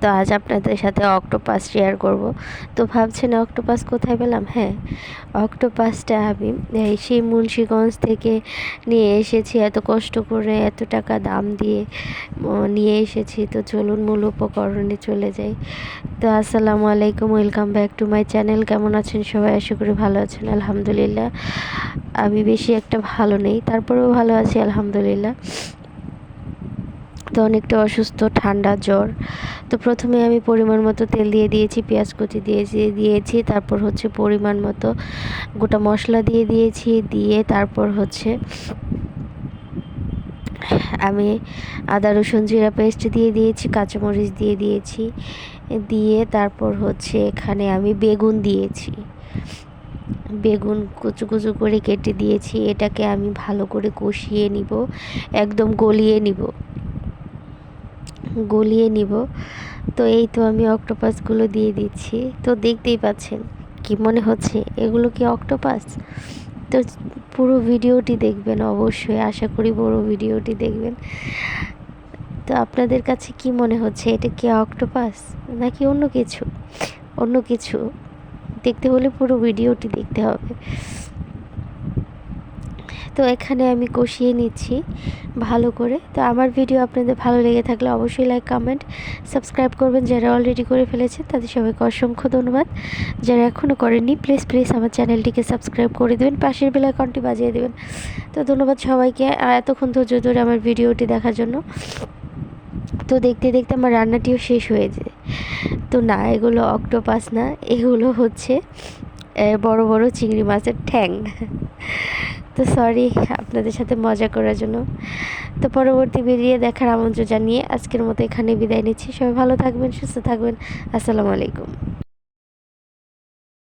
তো আজ আপনাদের সাথে অক্টোপাস শেয়ার করব। তো ভাবছেন অক্টোপাস কোথায় পেলাম? হ্যাঁ অক্টোপাসটা আমি সেই মুন্সীগঞ্জ থেকে নিয়ে এসেছি, এত কষ্ট করে, এত টাকা দাম দিয়ে নিয়ে এসেছি। তো চলুন মূল উপকরণে চলে যাই। তো আসসালামু আলাইকুম welcome back to my channel কেমন আছেন সবাই? আশা করি ভালো আছেন, আলহামদুলিল্লাহ। আমি বেশি একটা ভালো নেই, তারপরেও ভালো আছি, আলহামদুলিল্লাহ। তো অনেকটা অসুস্থ, ঠান্ডা, জ্বর। তো প্রথমে আমি পরিমাণ মতো তেল দিয়ে দিয়েছি, পেঁয়াজ কুচি দিয়েছি দিয়েছি, তারপর হচ্ছে পরিমাণ মতো গোটা মশলা দিয়ে দিয়েছি, দিয়ে তারপর হচ্ছে আমি আদা, রসুন, জিরা পেস্ট দিয়ে দিয়েছি, কাঁচামরিচ দিয়ে দিয়েছি, দিয়ে তারপর হচ্ছে এখানে আমি বেগুন দিয়েছি। বেগুন কুচু কুচু করে কেটে দিয়েছি, এটাকে আমি ভালো করে কষিয়ে নিব, একদম গলিয়ে নিব। গলিয়ে নিব। তো এই তো আমি অক্টোপাসগুলো দিয়ে দিচ্ছি। তো দেখতেই পাচ্ছেন, কি মনে হচ্ছে? এগুলো কি অক্টোপাস তো পুরো ভিডিওটি দেখবেন অবশ্যই। আশা করি পুরো ভিডিওটি দেখবেন। তো আপনাদের কাছে কি মনে হচ্ছে, এটা কি অক্টোপাস নাকি অন্য কিছু? অন্য কিছু। দেখতে হলে পুরো ভিডিওটি দেখতে হবে। তো এখানে আমি কষিয়ে নিচ্ছি ভালো করে। তো আমার ভিডিও আপনাদের ভালো লেগে থাকলে অবশ্যই লাইক কমেন্ট সাবস্ক্রাইব করবেন। যারা অলরেডি করে ফেলেছেন, তাদের সবাইকে অসংখ্য ধন্যবাদ। যারা এখনও করেননি প্লিজ প্লিজ আমার চ্যানেলটিকে সাবস্ক্রাইব করে দেবেন, পাশের বেলাইকনটি বাজিয়ে দেবেন। তো ধন্যবাদ সবাইকে এতক্ষণ ধৈর্য ধরে আমার ভিডিওটি দেখার জন্য। তো দেখতে দেখতে আমার রান্নাটিও শেষ হয়ে যায়। তো না, এগুলো অক্টোপাস না, এগুলো হচ্ছে বড় বড় চিংড়ি মাছের ঠ্যাং। তো সরি আপনাদের সাথে মজা করার জন্য। তো পরবর্তী বেরিয়ে দেখার আমন্ত্রণ জানিয়ে আজকের মতো এখানে বিদায় নিচ্ছি। সবাই ভালো থাকবেন, সুস্থ থাকবেন। আসসালামু আলাইকুম।